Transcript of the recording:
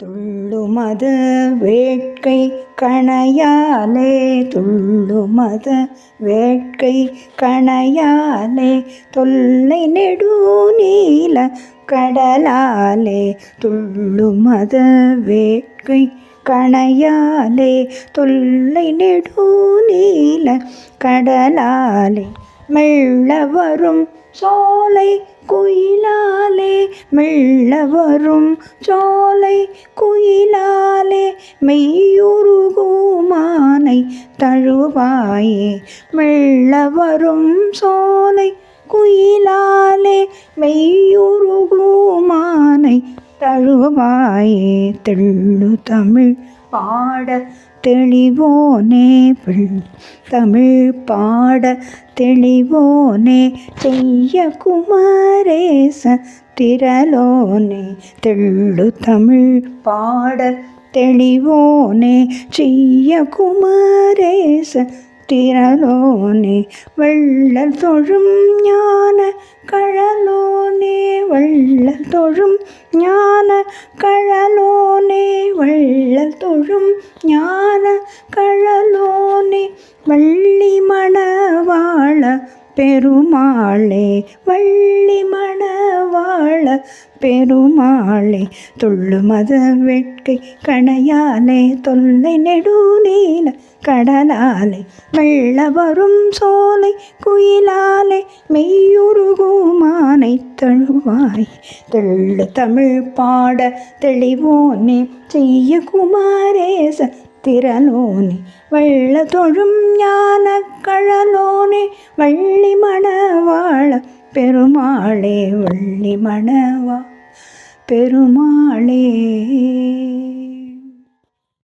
துள்ளுமது வேட்கை கணையாலே துள்ளுமது வேட்கை கணையாலே தொல்லை நெடுநீல கடலாலே துள்ளுமது வேட்கை கணையாலே தொல்லை நெடுநீல கடலாலே மெல்ல வரும் சோலை குயிலாலே மெல்ல வரும் சோலை குயிலாலே மெய்யுருகுமானை தழுவாயே. மெல்ல வரும் சோலை குயிலாலே மெய்யுருகுமானை தழுவாயே தெள்ளு தமிழ் பாட தெளிவோனே பிள் தமிழ் பாட தெளிவோனே செய்ய குமரேச திரலோனே தெள்ளு தமிழ் பாட தெளிவோனே செய்ய குமரேச திரலோனே வள்ளல் தொழும் ஞான கழலோனே வள்ளல் தொழும் ஞான கழலோனே வள்ளல் தொழும் ஞான கழலோனே வள்ளி மணவாள பெருமாளே வள்ளி மணவாள பெருமாளே துள்ளு மத வேட்கை கணையாலே தொல்லை நெடுநீல கடலாலே வெள்ள வரும் சோலை குயிலாலே மெய்யுருகுமானை தழுவாய். தெள்ள தமிழ் பாட தெளிவோனே செய்ய குமாரேச திரலோனே வெள்ள தொழும் ஞான கழலோனே வள்ளி மணவாழ பெருமாளே வள்ளி மணவா பெருமாளே.